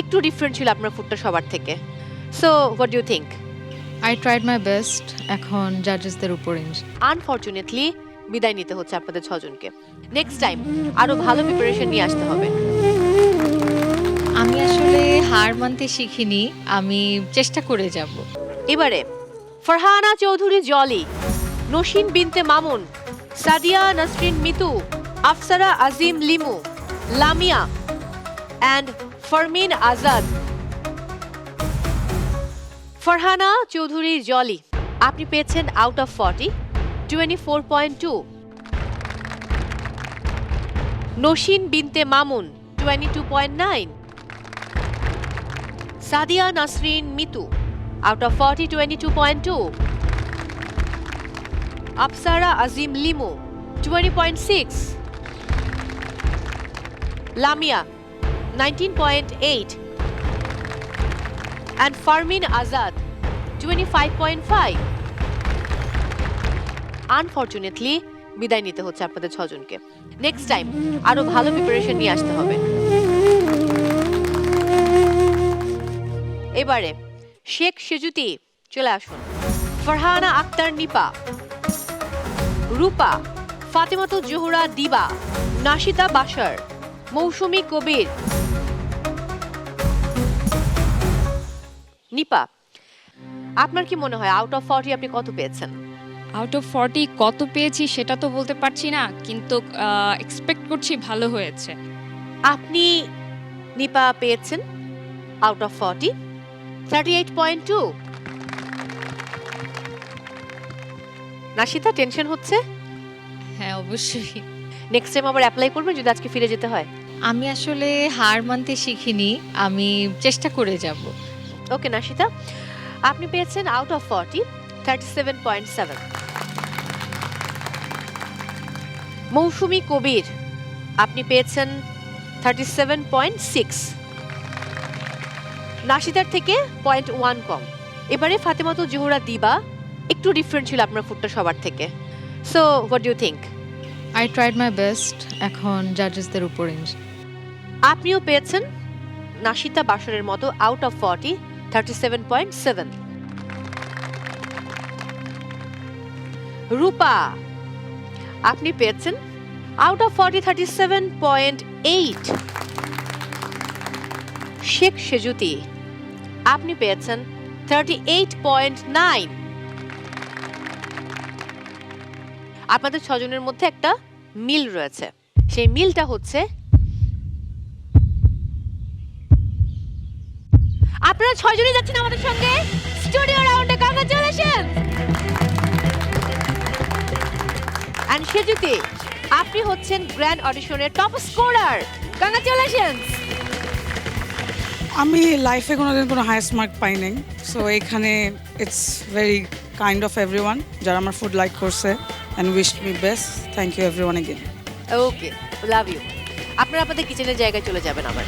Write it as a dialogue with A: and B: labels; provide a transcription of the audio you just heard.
A: একটু ডিফারেন্ট ছিল আপনার ফুডটা সবার থেকে। So what you think
B: I tried my best এখন জাজেসদের উপর
A: আনফর্চুনেটলি বিদায় নিতে হচ্ছে আপনাদের ছজনকে। নেক্সট টাইম আরও ভালো প্রিপারেশন নিয়ে আসতে হবে।
B: আমি আসলে হার মানতে শিখিনি আমি চেষ্টা করে যাব।
A: এবারে ফারহানা চৌধুরী জলি নসিন বিনতে মামুন সাদিয়া নাসরিন মিতু আফসারা আজিম লিমু লামিয়া অ্যান্ড ফারমিন আজাদ। ফারহানা চৌধুরী জলি। আপনি পেয়েছেন out of forty twenty four point two Nosin Binte Mamun twenty two point nine Sadia Nasrin Mitu, out of 40 22.2 Apsara Azim Limo 20.6 Lamia 19.8 and Farmin Azad 25.5 unfortunately বিদায় নিতে হচ্ছে আপনাদের ছজনকে। নেক্সট টাইম আরও ভালো প্রিপারেশন নিয়ে আসতে হবে। এবারে, শেখ সেজুতি, চলে আসুন। ফারহানা আক্তার নিপা, রূপা, ফাতেমাতু জোহরা দিবা, নাশিতা বাশার, মৌসুমী কবির নিপা আপনার কি মনে হয় আউট অফ ফর্টি আপনি কত পেয়েছেন?
C: আউট অফ ফর্টি কত পেয়েছি সেটা তো বলতে পারছি না কিন্তু এক্সপেক্ট করছি ভালো হয়েছে।
A: আপনি নিপা পেয়েছেন out of forty thirty eight point two Nashita tension হচ্ছে?
B: হ্যাঁ অবশ্যই।
A: নেক্সট টাইম আবার অ্যাপ্লাই করবেন যদি আজকে ফিরে যেতে হয়।
B: আমি আসলে হার মানতে শিখিনি আমি চেষ্টা করে যাব।
A: ওকে নাশিতা আপনি পেয়েছেন out of forty thirty seven point seven Mousumi Kabir আপনি পেয়েছেন থার্টি সেভেন পয়েন্ট সিক্স নাশিতার থেকে পয়েন্ট ওয়ান কম। এবারে ফাতেমাতু জোহরা দিবা একটু ডিফারেন্ট ছিল আপনার ফুডটা সবার থেকে। So what you think
B: I tried my best এখন জাজেসদের উপর
A: আপনিও পেয়েছেন নাশিতা বাসরের মতো out of forty thirty seven point seven Rupa আপনি পেয়েছেন out of forty thirty seven point eight Sheikh Sejuti, আপনি পেয়েছেন থার্টি এইট পয়েন্ট নাইন আপনাদের ছজনের মধ্যে একটা মিল রয়েছে। সেই মিলটা হচ্ছে আপনারা ছয়জনই যাচ্ছেন আমাদের সঙ্গে। স্টুডিও রাউন্ডে কংগ্রাচুলেশন এন্ড সেজুতি আপনি হচ্ছেন গ্র্যান্ড অডিশনের টপ স্কোরার কংগ্রাচুলেশন
D: আমি লাইফে কোনোদিন কোনো হায়েস্ট মার্ক পাই নাই। সো এখানে it's very kind of everyone যারা আমার ফুড লাইক করছে and wish me best thank you everyone again
A: okay love you আপনারা আপনাদের কিচেনের জায়গায় চলে যাবেন আবার।